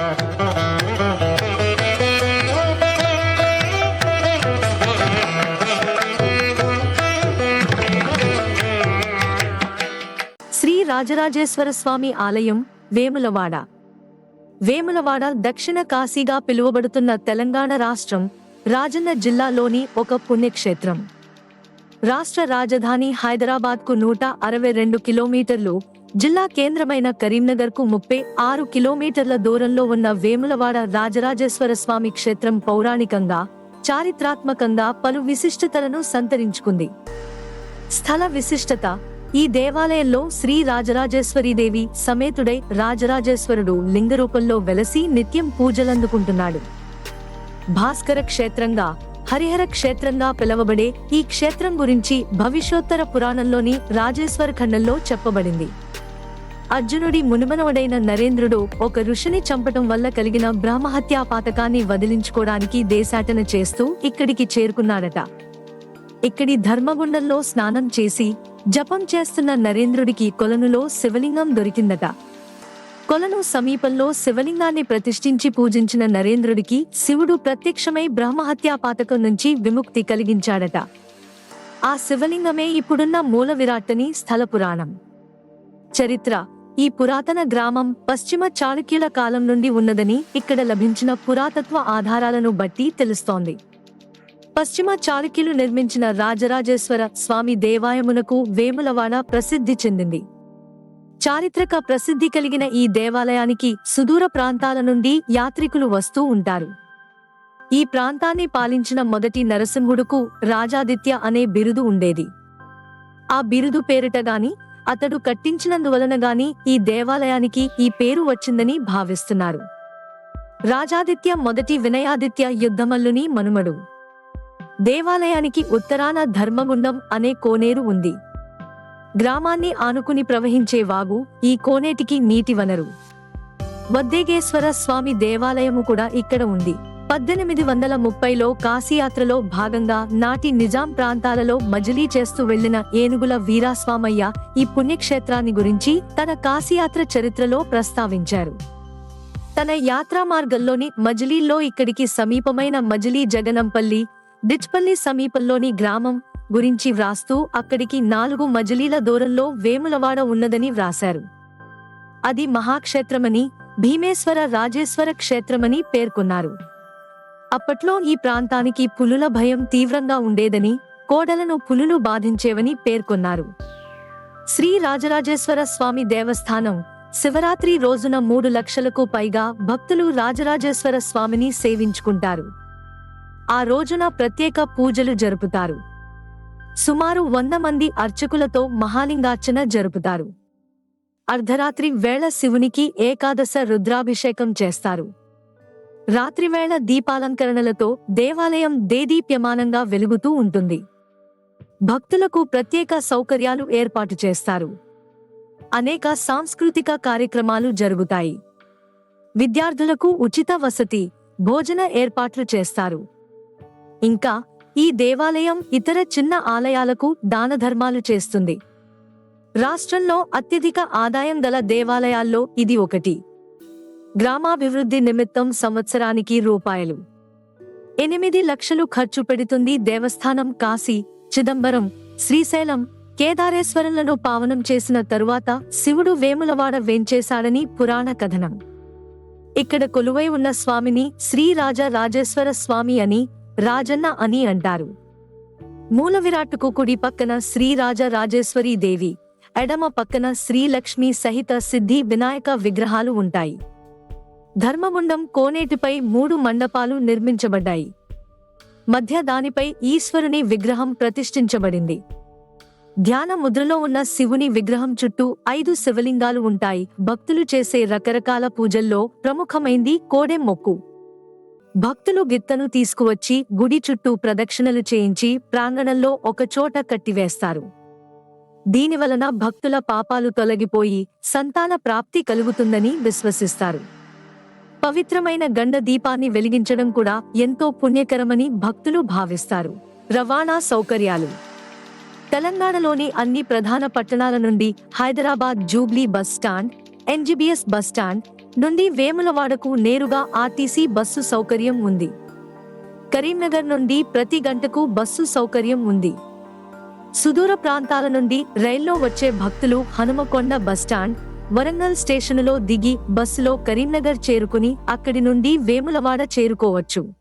శ్రీ రాజరాజేశ్వర స్వామి ఆలయం వేములవాడ. వేములవాడ దక్షిణ కాశీగా పిలువబడుతున్న తెలంగాణ రాష్ట్రం రాజన్న జిల్లాలోని ఒక పుణ్యక్షేత్రం. రాష్ట్ర రాజధాని హైదరాబాద్కు నూట అరవై రెండు కిలోమీటర్లు జిల్లా కేంద్రమైన కరీంనగర్కు ముప్పై ఆరు కిలోమీటర్ల దూరంలో ఉన్న వేములవాడ రాజరాజేశ్వర స్వామి క్షేత్రం పౌరాణికంగా చారిత్రాత్మకంగా పలు విశిష్టతలను సంతరించుకుంది. స్థల విశిష్టత ఈ దేవాలయంలో శ్రీ రాజరాజేశ్వరీదేవి సమేతుడై రాజరాజేశ్వరుడు లింగ రూపంలో వెలసి నిత్యం పూజలందుకుంటున్నాడు. భాస్కర క్షేత్రంగా హరిహర క్షేత్రంగా పిలవబడే ఈ క్షేత్రం గురించి భవిష్యోత్తర పురాణంలోని రాజేశ్వర ఖండంలో చెప్పబడింది. అర్జునుడి మునిమనవడైన నరేంద్రుడు ఒక ఋషిని చంపటం వల్ల కలిగిన బ్రహ్మహత్యా పాతకాన్ని వదిలించుకోవడానికి దేశాటన చేస్తూ ఇక్కడికి చేరుకున్నాడట. ఇక్కడి ధర్మగుండంలో స్నానం చేసి జపం చేస్తున్న నరేంద్రుడికి కొలనులో శివలింగం దొరికిందట. కొలను సమీపంలో శివలింగాన్ని ప్రతిష్ఠించి పూజించిన నరేంద్రుడికి శివుడు ప్రత్యక్షమై బ్రహ్మహత్యా పాతకం నుంచి విముక్తి కలిగించాడట. ఆ శివలింగమే ఇప్పుడున్న మూల విరాట్టని స్థల పురాణం. చరిత్ర ఈ పురాతన గ్రామం పశ్చిమ చాళుక్యుల కాలం నుండి ఉన్నదని ఇక్కడ లభించిన పురాతత్వ ఆధారాలను బట్టి తెలుస్తోంది. పశ్చిమ చాళుక్యులు నిర్మించిన రాజరాజేశ్వర స్వామి దేవాలయమునకు వేములవాడ ప్రసిద్ధి చెందింది. చారిత్రక ప్రసిద్ధి కలిగిన ఈ దేవాలయానికి సుదూర ప్రాంతాల నుండి యాత్రికులు వస్తూ ఉంటారు. ఈ ప్రాంతాన్ని పాలించిన మొదటి నరసింహుడుకు రాజాదిత్య అనే బిరుదు ఉండేది. ఆ బిరుదు పేరిట గాని అతడు కట్టించినందువలన గాని ఈ దేవాలయానికి ఈ పేరు వచ్చిందని భావిస్తున్నారు. రాజాదిత్య మొదటి వినయాదిత్య యుద్ధమల్లుని మనుమడు. దేవాలయానికి ఉత్తరాన ధర్మగుండం అనే కోనేరు ఉంది. గ్రామాన్ని ఆనుకుని ప్రవహించే వాగు ఈ కోనేటికి నీటి వనరు. వద్దేగేశ్వర స్వామి దేవాలయము కూడా ఇక్కడ ఉంది. పద్దెనిమిది వందల ముప్పైలో కాశీయాత్రలో భాగంగా నాటి నిజాం ప్రాంతాలలో మజిలీ చేస్తూ వెళ్ళిన ఏనుగుల వీరాస్వామయ్య ఈ పుణ్యక్షేత్రాన్ని గురించి తన కాశీయాత్ర చరిత్రలో ప్రస్తావించారు. తన యాత్రా మార్గంలోని మజిలీల్లో ఇక్కడికి సమీపమైన మజిలీ జగనంపల్లి డిచ్పల్లి సమీపంలోని గ్రామం గురించి వ్రాస్తూ అక్కడికి నాలుగు మజిలీల దూరంలో వేములవాడ ఉన్నదని వ్రాశారు. అది మహాక్షేత్రమని భీమేశ్వర రాజేశ్వర క్షేత్రమని పేర్కొన్నారు. అప్పట్లో ఈ ప్రాంతానికి పులుల భయం తీవ్రంగా ఉండేదని కోడలను పులులు బాధించేవని పేర్కొన్నారు. శ్రీ రాజరాజేశ్వర స్వామి దేవస్థానం శివరాత్రి రోజున మూడు లక్షలకు పైగా భక్తులు రాజరాజేశ్వర స్వామిని సేవించుకుంటారు. ఆ రోజున ప్రత్యేక పూజలు జరుపుతారు. సుమారు వంద మంది అర్చకులతో మహాలింగార్చన జరుపుతారు. అర్ధరాత్రి వేళ శివునికి ఏకాదశ రుద్రాభిషేకం చేస్తారు. రాత్రివేళ దీపాలంకరణలతో దేవాలయం దేదీప్యమానంగా వెలుగుతూ ఉంటుంది. భక్తులకు ప్రత్యేక సౌకర్యాలు ఏర్పాటు చేస్తారు. అనేక సాంస్కృతిక కార్యక్రమాలు జరుగుతాయి. విద్యార్థులకు ఉచిత వసతి భోజన ఏర్పాట్లు చేస్తారు. ఇంకా ఈ దేవాలయం ఇతర చిన్న ఆలయాలకు దానధర్మాలు చేస్తుంది. రాష్ట్రంలో అత్యధిక ఆదాయం గల దేవాలయాల్లో ఇది ఒకటి. గ్రామాభివృద్ధి నిమిత్తం సంవత్సరానికి రూపాయలు. ఎనిమిది లక్షలు ఖర్చు పెడుతుంది దేవస్థానం కాశీ చిదంబరం శ్రీశైలం కేదారేశ్వరంలను పావనం చేసిన తరువాత శివుడు వేములవాడ వేంచేశాడని పురాణ కథనం. ఇక్కడ కొలువై ఉన్న స్వామిని శ్రీరాజ రాజేశ్వర స్వామి అని రాజన్న అని అంటారు. మూల విరాట్టుకు కుడి పక్కన శ్రీరాజ రాజేశ్వరీ దేవి ఎడమ పక్కన శ్రీలక్ష్మి సహిత సిద్ధి వినాయక విగ్రహాలు ఉంటాయి. ధర్మగుండం కోనేటిపై మూడు మండపాలు నిర్మించబడ్డాయి. మధ్య దానిపై ఈశ్వరుని విగ్రహం ప్రతిష్ఠించబడింది. ధ్యాన ముద్రలో ఉన్న శివుని విగ్రహం చుట్టూ ఐదు శివలింగాలు ఉంటాయి. భక్తులు చేసే రకరకాల పూజల్లో ప్రముఖమైంది కోడెం మొక్కు భక్తులు గిత్తను తీసుకువచ్చి గుడి చుట్టూ ప్రదక్షిణలు చేయించి ప్రాంగణంలో ఒకచోట కట్టివేస్తారు. దీనివలన భక్తుల పాపాలు తొలగిపోయి సంతాన ప్రాప్తి కలుగుతుందని విశ్వసిస్తారు. పవిత్రమైన గండ దీపాన్ని వెలిగించడం కూడా ఎంతో పుణ్యకరమని భక్తులు భావిస్తారు. రవాణా సౌకర్యాలు. తెలంగాణలోని అన్ని ప్రధాన పట్టణాల నుండి Hyderabad jubilee bus stand N G B S bus stand నుండి వేములవాడకు నేరుగా ఆర్టీసీ బస్సు సౌకర్యం ఉంది. కరీంనగర్ నుండి ప్రతి గంటకు బస్సు సౌకర్యం ఉంది. సుదూర ప్రాంతాల నుండి రైల్లో వచ్చే భక్తులు హనుమకొండ బస్టాండ్ వరంగల్ స్టేషనులో దిగి బస్సులో కరీంనగర్ చేరుకుని అక్కడి నుండి వేములవాడ చేరుకోవచ్చు.